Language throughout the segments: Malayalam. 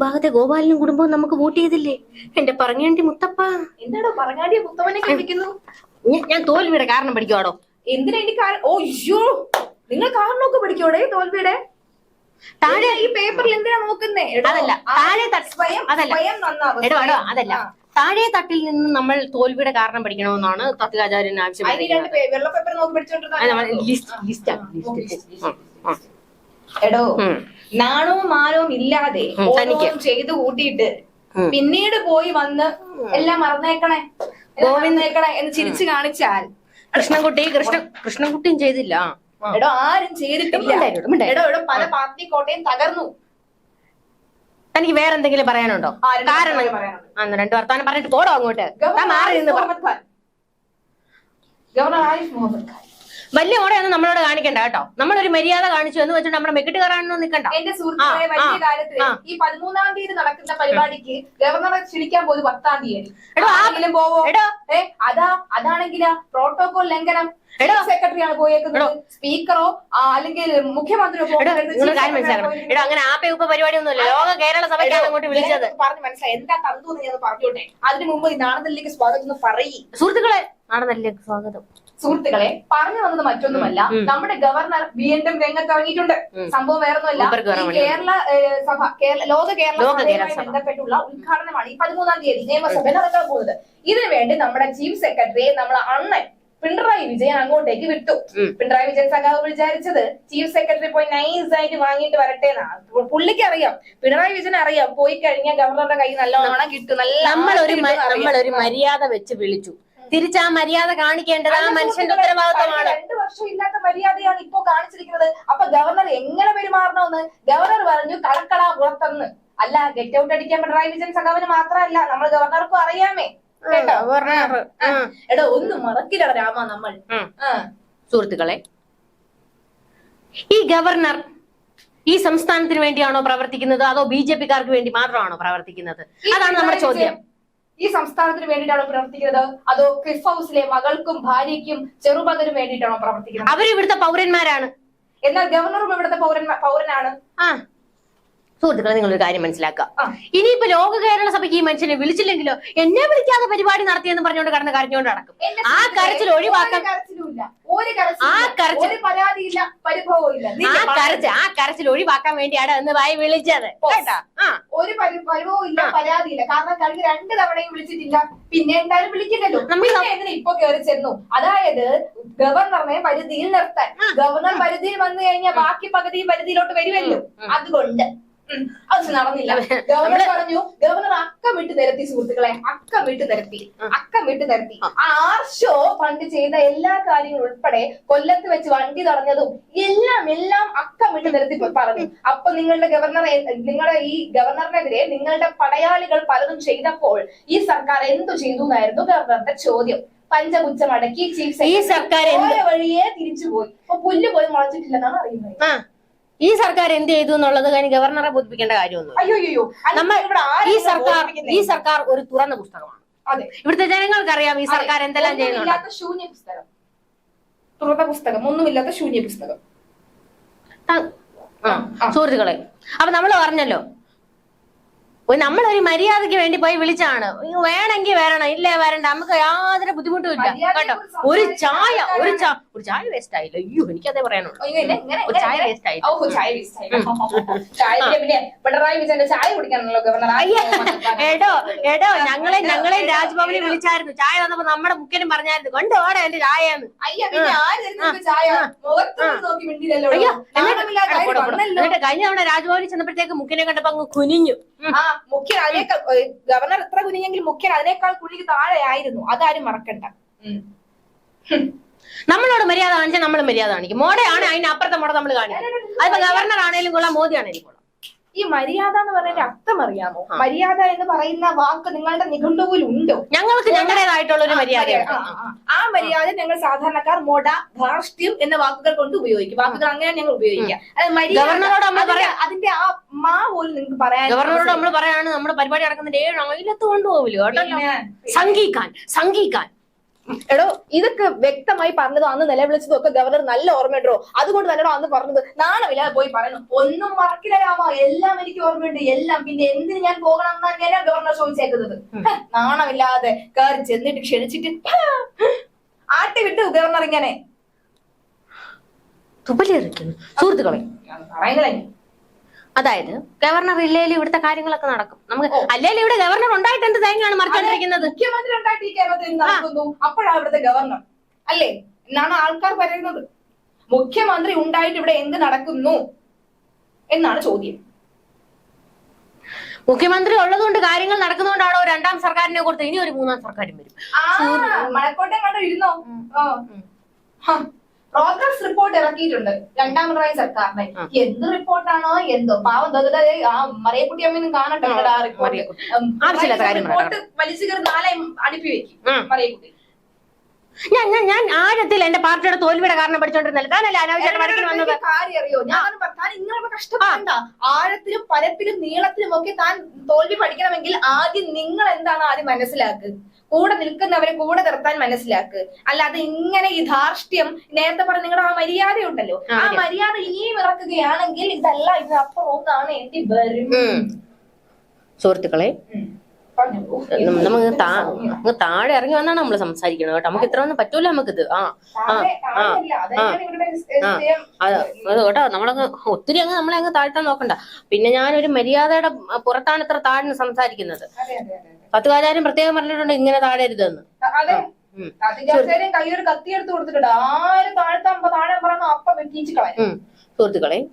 ഭാഗത്തെ ഗോപാലനും കുടുംബവും നമുക്ക് വോട്ട് ചെയ്തില്ലേ? എന്റെ പറഞ്ഞാണ്ടി മുത്തപ്പ. എന്താടോ പറഞ്ഞാണ്ടി മുത്തവനെ വിളിക്കുന്നു ഞാൻ- തോൽവിയുടെ കാരണം പഠിക്കുവാടോ? എന്തിനാ ഇനി ഓയ്യോ നിങ്ങൾ കാരണമൊക്കെ പിടിക്കോടെ തോൽവിയുടെ? താഴെ ഈ പേപ്പറിൽ എന്തിനാ നോക്കുന്നേ? അതല്ല താഴെ സ്വയം അതല്ല. സ്വയം നന്നാവും അതല്ല. താഴെ തട്ടിൽ നിന്ന് നമ്മൾ തോൽവിയുടെ കാരണം പഠിക്കണമെന്നാണ് തത്വാചാര്യൻ ആവശ്യപ്പെട്ടത്. List list. എടോ. നാണവും മാനവും ഇല്ലാതെ ചെയ്തു തനിക്ക്. ഓരോന്നും ചെയ്ത് കൂട്ടിയിട്ട് പിന്നീട് പോയി വന്ന് എല്ലാം മറന്നേക്കണേ. ഗോവിന്ദേക്കണേ മറന്നേക്കണേ എന്ന് ചിരിച്ചു കാണിച്ചാൽ. കൃഷ്ണൻകുട്ടി കൃഷ്ണ കൃഷ്ണൻകുട്ടിയും ചെയ്തില്ല. എടോ ആരും ചെയ്തിട്ടില്ല. എടോ എടോ പല പാർട്ടി കോട്ടയും തകർന്നു. തനിക്ക് വേറെ എന്തെങ്കിലും പറയാനുണ്ടോ? കാരണം ആ, രണ്ട് വർത്താനം പറഞ്ഞിട്ട് പോടോ അങ്ങോട്ട്. ഗവർണർ ആരിഫ് മുഹമ്മദ് ഖാൻ. വലിയ ഓടയൊന്നും നമ്മളോട് കാണിക്കണ്ട കേട്ടോ. നമ്മളൊരു മര്യാദ കാണിച്ചു എന്ന് വെച്ചിട്ട് നമ്മുടെ മെക്കിട്ട് കയറാനൊന്നും നിൽക്കണ്ട. എന്റെ സുഹൃത്തുക്കളെ വലിയ. ഈ പതിമൂന്നാം തീയതി നടക്കുന്ന പരിപാടിക്ക് ഗവർണറെ ക്ഷണിക്കാൻ പോയത് പത്താം തീയതി. പോവോ? എടോ. ഏ അതാ അതാണെങ്കിലാ പ്രോട്ടോകോൾ ലംഘനം. സെക്രട്ടറിയാണ് പോയേക്കുന്നത്. സ്പീക്കറോ അല്ലെങ്കിൽ മുഖ്യമന്ത്രിയോ എടോ അങ്ങനെ ആപ്പ ഉപ്പ പരിപാടിയൊന്നുമില്ല. ലോക കേരള സഭയ്ക്കാണ് അങ്ങോട്ട് വിളിച്ചത്. പറഞ്ഞു മനസ്സിലായി. എന്താ തന്തു ഞാൻ പറഞ്ഞോട്ടെ? അതിനു മുമ്പ് ഈ സ്വാഗതം എന്ന് പറയ്. സുഹൃത്തുക്കളെ ആണെന്നല്ലേ സ്വാഗതം. സുഹൃത്തുക്കളെ പറഞ്ഞു വന്നത് മറ്റൊന്നുമല്ല. നമ്മുടെ ഗവർണർ വീണ്ടും രംഗത്ത് ഇറങ്ങിയിട്ടുണ്ട് സംഭവം വേറൊന്നുമല്ല. കേരള സഭ കേരള ലോക കേരള. ബന്ധപ്പെട്ടുള്ള ഉദ്ഘാടനമാണ് ഈ പതിമൂന്നാം തീയതി നിയമസഭ നടക്കാൻ പോകുന്നത്. ഇതിനു വേണ്ടി നമ്മുടെ ചീഫ് സെക്രട്ടറിയെ നമ്മളെ അണ്ണൻ പിണറായി വിജയൻ അങ്ങോട്ടേക്ക് വിട്ടു. പിണറായി വിജയൻ സഖാവ് വിചാരിച്ചത് ചീഫ് സെക്രട്ടറി പോയി നൈസ് ആയിട്ട് വാങ്ങിയിട്ട് വരട്ടെ എന്നാണ് പുള്ളിക്ക് അറിയാം. പിണറായി വിജയൻ അറിയാം. പോയി കഴിഞ്ഞാൽ ഗവർണറുടെ കയ്യിൽ നല്ലോണം കിട്ടും. നല്ല നമ്മളൊരു. നമ്മളൊരു മര്യാദ വെച്ച് വിളിച്ചു. തിരിച്ച് ആ മര്യാദ കാണിക്കേണ്ടത് ആ മനുഷ്യന്റെ ഉത്തരവാദിത്വമാണ്. രണ്ടു വർഷം ഇല്ലാത്ത മര്യാദയാണ് ഇപ്പോ കാണിച്ചിരിക്കുന്നത്. അപ്പൊ ഗവർണർ എങ്ങനെ പെരുമാറണമെന്ന് ഗവർണർ പറഞ്ഞു കളക്കളാ പുറത്തെന്ന് അല്ല ഗെറ്റ് ഔട്ട് അടിക്കാൻ പിണറായി വിജയൻ സഖാവിന് മാത്രമല്ല നമ്മൾ ഗവർണർക്കും അറിയാമേ. കേട്ടോ. എടോ ഒന്നും മറക്കില്ലട രാമ നമ്മൾ. സുഹൃത്തുക്കളെ ഈ ഗവർണർ ഈ സംസ്ഥാനത്തിന് വേണ്ടിയാണോ പ്രവർത്തിക്കുന്നത്? അതോ ബി ജെ പിക്കാർക്ക് വേണ്ടി മാത്രമാണോ പ്രവർത്തിക്കുന്നത്? അതാണ് നമ്മുടെ ചോദ്യം. ഈ സംസ്ഥാനത്തിന് വേണ്ടിയിട്ടാണോ പ്രവർത്തിക്കുന്നത്? അതോ ക്ലിഫ് ഹൗസിലെ മകൾക്കും ഭാര്യയ്ക്കും ചെറുമകനും വേണ്ടിയിട്ടാണോ പ്രവർത്തിക്കുന്നത്? അവർ ഇവിടുത്തെ പൗരന്മാരാണ്. എന്നാൽ ഗവർണറും ഇവിടുത്തെ പൗരനാണ്? ആ. സുഹൃത്തുക്കളെ ഒരു കാര്യം മനസ്സിലാക്കുക. ഇനിയിപ്പോ ലോക കേരള സഭയ്ക്ക് ഈ മനുഷ്യനെ വിളിച്ചില്ലെങ്കിലോ എന്നെ വിളിക്കാതെ പരിപാടി നടത്തിയെന്ന് പറഞ്ഞുകൊണ്ട് കടന്ന് കരഞ്ഞുകൊണ്ട് നടക്കും. ആ കരച്ചിൽ ഒഴിവാക്കാൻ ആ കരച്ചിൽ- ആ കരച്ചിൽ ആ കരച്ചിൽ ഒഴിവാക്കാൻ വേണ്ടിയാണ് എന്ന് വായി വിളിച്ചത്. കേട്ടാ? ആ. ഒരു പരി- പരിഭവവും ഇല്ല. പരാതിയില്ല. കാരണം കഴിഞ്ഞ രണ്ട് തവണയും വിളിച്ചിട്ടില്ല. പിന്നെ എന്തായാലും വിളിക്കില്ലല്ലോ. പിന്നെ എന്തിനാ ഇപ്പൊ കയറി ചെന്നു? അതായത് ഗവർണറിനെ പരിധിയിൽ നിർത്താൻ. ഗവർണർ പരിധിയിൽ വന്നു കഴിഞ്ഞാൽ ബാക്കി പകുതിയും പരിധിയിലോട്ട് വരുമല്ലോ. അതുകൊണ്ട്. അത് നടന്നില്ല. ഗവർണർ പറഞ്ഞു ഗവർണർ അക്കം വിട്ട് നിരത്തി സുഹൃത്തുക്കളെ അക്കമിട്ട് നിരത്തി അക്കമിട്ട് നിരത്തി ആ. ആർഷോ ഫണ്ട് ചെയ്ത എല്ലാ കാര്യങ്ങളും ഉൾപ്പെടെ കൊല്ലത്ത് വെച്ച് വണ്ടി തടഞ്ഞതും എല്ലാം എല്ലാം അക്കമിട്ട് നിരത്തി പറഞ്ഞു. അപ്പൊ നിങ്ങളുടെ ഗവർണർ നിങ്ങളുടെ ഈ ഗവർണറിനെതിരെ നിങ്ങളുടെ പടയാളികൾ പലതും ചെയ്തപ്പോൾ ഈ സർക്കാർ എന്തു ചെയ്തു എന്നായിരുന്നു ഗവർണറുടെ ചോദ്യം. പഞ്ചപുച്ഛം മടക്കി ചീഫ് സെക്രട്ടറി വഴിയെ തിരിച്ചുപോയി. അപ്പൊ പുല്ല് പോയി മുളച്ചിട്ടില്ലെന്നാണ് അറിയുന്നത്. ഈ സർക്കാർ എന്ത് ചെയ്തു എന്നുള്ളത് കഴിഞ്ഞ് ഗവർണറെ ബോധിപ്പിക്കേണ്ട കാര്യമൊന്നും നമ്മൾ ഈ സർക്കാർ ഈ സർക്കാർ ഒരു തുറന്ന പുസ്തകമാണ്. ഇവിടുത്തെ ജനങ്ങൾക്കറിയാം ഈ സർക്കാർ എന്തെല്ലാം ചെയ്യുന്നുണ്ട് ഒന്നുമില്ലാത്ത ശൂന്യ പുസ്തകം തുറന്ന പുസ്തകം ഒന്നുമില്ലാത്ത ശൂന്യ പുസ്തകം സുഹൃത്തുക്കളെ അപ്പൊ നമ്മൾ പറഞ്ഞല്ലോ നമ്മളൊരു മര്യാദയ്ക്ക് വേണ്ടി പോയി വിളിച്ചാണ്. വേണമെങ്കിൽ വരണം. ഇല്ലേ വരണ്ട. നമുക്ക് യാതൊരു ബുദ്ധിമുട്ടും ഇല്ല. കേട്ടോ? ഒരു ചായ ഒരു ചാ ഒരു ചായ വേസ്റ്റ് ആയില്ല? അയ്യോ എനിക്കതേ പറയാനുള്ളൂ. ഒരു ചായ വേസ്റ്റ് ആയില്ല. ചായ ചായ എടോ എടോ ഞങ്ങളെ ഞങ്ങളെ രാജ്ഭവനിൽ വിളിച്ചായിരുന്നു. ചായ വന്നപ്പോ നമ്മുടെ മുക്കനും പറഞ്ഞായിരുന്നു. കൊണ്ടുപോടെ എന്റെ ചായന്ന് അയ്യ ചായ? കഴിഞ്ഞ തവണ രാജ്ഭവനിൽ ചെന്നപ്പോഴത്തേക്ക് മുക്കിനെ കണ്ടപ്പോ അങ്ങ് കുനിഞ്ഞു. മുഖ്യൻ അതിനേക്കാൾ ഗവർണർ എത്ര കുനിഞ്ഞെങ്കിൽ മുഖ്യൻ അതിനേക്കാൾ കുഴിക്ക് താഴെയായിരുന്നു. അതാരും മറക്കണ്ട. നമ്മളോട് മര്യാദ കാണിച്ചാൽ നമ്മൾ മര്യാദ കാണിക്കും. മോഡയാണ് അതിനപ്പുറത്തെ മോഡ മോടെ നമ്മൾ കാണിക്കും അതിപ്പോ ഗവർണർ ആണെങ്കിലും കൊള്ളാം മോദി ആണെങ്കിലും കൊള്ളാം. ഈ മര്യാദ എന്ന് പറയുന്നതിന്റെ അർത്ഥം അറിയാമോ? മര്യാദ എന്ന് പറയുന്ന വാക്ക് നിങ്ങളുടെ നിഘണ്ടുവിൽ ഉണ്ടോ ഞങ്ങൾക്ക് ഞങ്ങളുടേതായിട്ടുള്ള ഒരു മര്യാദ. ആ, മര്യാദ ഞങ്ങൾ സാധാരണക്കാർ മൊട ധാർഷ്ട്യം എന്ന വാക്കുകൾ കൊണ്ട് ഉപയോഗിക്കും. വാക്കുകൾ അങ്ങനെ ഞങ്ങൾ ഉപയോഗിക്കുക അതിന്റെ-. ആ മാ പോലും നിങ്ങൾക്ക് പറയാൻ ഗവർണറോട് നമ്മൾ പറയാണ് നമ്മുടെ പരിപാടി നടക്കുന്നതിന്റെ ഏഴ് അയിലത്ത് കൊണ്ടുപോകില്ല കേട്ടോ. എടോ ഇതൊക്കെ വ്യക്തമായി പറഞ്ഞതോ അന്ന് നിലവിളിച്ചതും ഒക്കെ ഗവർണർ നല്ല ഓർമ്മയുണ്ടോ? അതുകൊണ്ട് തന്നെടോ അന്ന് പറഞ്ഞത്. നാണമില്ലാതെ പോയി പറയുന്നു ഒന്നും മറക്കില്ല രാമ. എല്ലാം എനിക്ക് ഓർമ്മയുണ്ട്. എല്ലാം. പിന്നെ എന്തിന് ഞാൻ പോകണം എന്ന് തന്നെയാണ് ഗവർണർ ചോദിച്ചേക്കുന്നത്. നാണമില്ലാതെ കയറി ചെന്നിട്ട് ക്ഷണിച്ചിട്ട് ആട്ടി വിട്ടു ഗവർണർ ഇങ്ങനെ. സുഹൃത്തുക്കളെ. പറയുന്നില്ലേ അതായത് ഗവർണർ ഇല്ലേലും ഇവിടുത്തെ കാര്യങ്ങളൊക്കെ നടക്കും. നമുക്ക് അല്ലേലും ഇവിടെ ഗവർണർ ഉണ്ടായിട്ട് എന്ത് തേങ്ങയാണ് മറിച്ചോണ്ടിരിക്കുന്നത്? മുഖ്യമന്ത്രി ഉണ്ടായിട്ട് ഈ കേരളത്തിൽ നടക്കുന്നു. അപ്പോഴാണ് ഇവിടുത്തെ ഗവർണർ അല്ലേ? എന്നാണ് ആൾക്കാർ പറയുന്നത്. മുഖ്യമന്ത്രി ഉണ്ടായിട്ട് ഇവിടെ എന്ത് നടക്കുന്നു എന്നാണ് ചോദ്യം. മുഖ്യമന്ത്രി ഉള്ളതുകൊണ്ട് കാര്യങ്ങൾ നടക്കുന്നതുകൊണ്ടാണോ രണ്ടാം സർക്കാരിനെ കൊടുത്ത് ഇനി ഒരു മൂന്നാം സർക്കാരും വരും. കണ്ടോ കണ്ടു ഇരുന്നോ? പ്രോഗ്രസ് റിപ്പോർട്ട് ഇറക്കിയിട്ടുണ്ട്. രണ്ടാം പിണറായി സർക്കാരിനെ. എന്ത് റിപ്പോർട്ടാണോ എന്തോ? പാവം ദേ, ആ മറിയക്കുട്ടി അമ്മയൊന്നും കാണട്ടെ ആ റിപ്പോർട്ട് വലിച്ചു കയറി നാളെ അടുപ്പി വെക്കും മറിയക്കുട്ടി. ഞാൻ ഞാൻ ഞാൻ ആഴത്തിൽ എന്റെ പാർട്ടിയുടെ തോൽവിയുടെ കാരണം പഠിച്ചോണ്ടിരുന്നില്ല? താനല്ലേ അനാവശ്യമായിട്ട് പഠിക്കാൻ വന്നത്? കാര്യം അറിയോ? ഞാൻ താൻ ഇങ്ങനെ കഷ്ടപ്പെടണ്ട. ആഴത്തിലും പരത്തിലും നീളത്തിലും ഒക്കെ താൻ തോൽവി പഠിക്കണമെങ്കിൽ ആദ്യം നിങ്ങൾ എന്താണ് ആദ്യം മനസ്സിലാക്കുക കൂടെ നിൽക്കുന്നവരെ കൂടെ നിർത്താൻ മനസ്സിലാക്ക്. അല്ലാതെ ഇങ്ങനെ ഈ ധാർഷ്ട്യം നേരത്തെ പറഞ്ഞ നിങ്ങളുടെ ആ മര്യാദ ഉണ്ടല്ലോ ആ, മര്യാദ. ഇനിയും ഇറക്കുകയാണെങ്കിൽ ഇതല്ല ഇതിനപ്പുറവും കാണേണ്ടി വരും ഉം. സുഹൃത്തുക്കളെ നമുക്ക് താ- നമുക്ക് താഴെ ഇറങ്ങി വന്നാണ് നമ്മൾ സംസാരിക്കണം കേട്ടോ. നമുക്ക് ഇത്ര ഒന്നും പറ്റൂല നമുക്കിത്. ആ ആ ആ ആ. അത് കേട്ടോ. നമ്മളങ്ങ് ഒത്തിരി അങ്ങ് നമ്മളെ അങ്ങ് താഴ്ത്താൻ നോക്കണ്ട. പിന്നെ ഞാനൊരു മര്യാദയുടെ പുറത്താണ് ഇത്ര താഴ്ന്ന് സംസാരിക്കുന്നത്. പത്തുകാരും പ്രത്യേകം പറഞ്ഞിട്ടുണ്ട് ഇങ്ങനെ താഴരുതെന്ന്. അധികാരത്തേരും കത്തി എടുത്ത് കൊടുത്തിട്ടുണ്ട്. ആരും താഴ്ത്താൻ താഴെ പറയുന്ന അപ്പം വെട്ടിച്ച് കളയും. ഉം. സുഹൃത്തുക്കളെ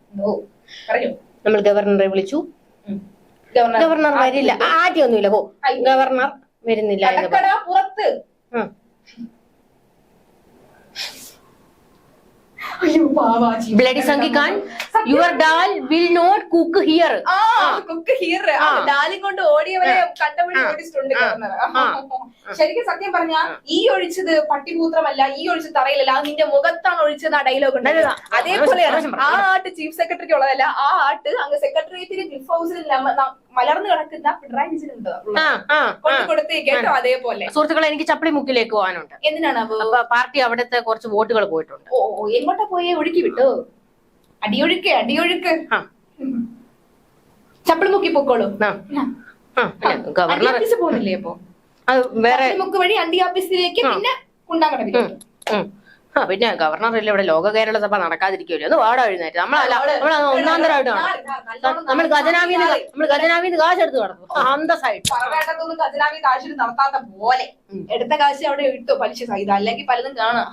നമ്മൾ ഗവർണറെ വിളിച്ചു. ഗവർണർ വരില്ല. ആദ്യം ഒന്നുമില്ല പോ. ഗവർണർ വരുന്നില്ല പുറത്ത്. ബ്ലഡി അയ്യോ പാവാജി bloody സംഘിക്കാൻ your dal will not cook here. ആ കുക്ക് ഹിയർ. ആ. ഡാലും കൊണ്ട് ഓടിയവരെ ആ. ശരിക്കും സത്യം പറഞ്ഞ ഈ ഒഴിച്ചത് പട്ടിമൂത്രമല്ല ഈ ഒഴിച്ചത് തറയിലല്ല. അത് നിന്റെ മുഖത്താണ് ഒഴിച്ചത് ആ ഡയലോഗ് ഉണ്ടല്ലോ അല്ലല്ല. അതേപോലെയാണ്. ആ ആട്ട് ചീഫ് സെക്രട്ടറിക്ക് ഉള്ളതല്ല ആ ആട്ട് അങ്ങ് സെക്രട്ടേറിയറ്റിന്റെ ഗിഫ്റ്റ് ഹൗസിൽ മലർന്നു കിടക്കുന്ന പിണറായി വിജയനുണ്ട്? ആ ആ കൊണ്ട് കൊടുത്തേ കേട്ടോ അതേപോലെ. സുഹൃത്തുക്കളെ എനിക്ക് ചപ്പടി മുക്കിലേക്ക് പോകാനുണ്ട്. എന്തിനാണ് പാർട്ടി അവിടുത്തെ കുറച്ച് വോട്ടുകൾ പോയിട്ടുണ്ട്. ഓ എങ്ങോട്ടാ പോയേ? ഒഴുക്കി വിട്ടു? അടിയൊഴുക്ക് അടിയൊഴുക്ക്. ചപ്പിളി മുക്കി പൊക്കോളൂ. ഗവർണർ പോകുന്നില്ലേ അപ്പൊ അത് വേറെ ചപ്പിളി മുക്ക് വഴി അണ്ടി ഓഫീസിലേക്ക് പിന്നെ ഉം. ആ പിന്നെ ഗവർണർ അല്ലേ ഇവിടെ ലോക കേരള സഭ നടക്കാതിരിക്കുമല്ലോ ഒന്ന് വാട എഴുന്നേറ്റ്. നമ്മളല്ല നമ്മൾ ഒന്നാം തരമായിട്ട് കാണും നമ്മൾ ഖജനാവിന്ന് നമ്മൾ ഖജനാവിന്ന് കാശ് എടുത്ത് നടക്കും അന്തസ്സായിട്ട്. പറവേണ്ടതൊന്നും ഖജനാവി കാശിന് നടത്താത്ത പോലെ. എടുത്ത കാശ് അവിടെ ഇട്ടു പലിശ സഹിത. അല്ലെങ്കിൽ പലതും കാണാം.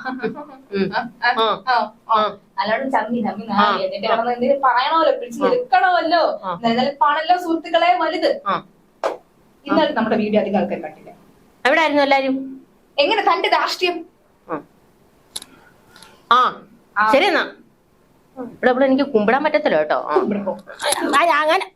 നല്ലോണം ചമ്മി ചമ്മി എന്നിട്ട് കിടന്ന് എന്തെങ്കിലും പറയണമല്ലോ പിടിച്ച് നിൽക്കണമല്ലോ ആ. നിലനിൽപ്പാണല്ലോ സുഹൃത്തുക്കളെ വലുത്. ഇന്നലെ നമ്മുടെ വീഡിയോ അധികം ആൾക്കാർ കണ്ടില്ല. എവിടെ ആയിരുന്നു എല്ലാരും? എങ്ങനെ തന്റെ രാഷ്ട്രീയം? ആ. ശരി എന്നാ ഇവിടെ ഇവിടെ എനിക്ക് കുമ്പിടാൻ പറ്റത്തില്ല കേട്ടോ. അങ്ങനെ.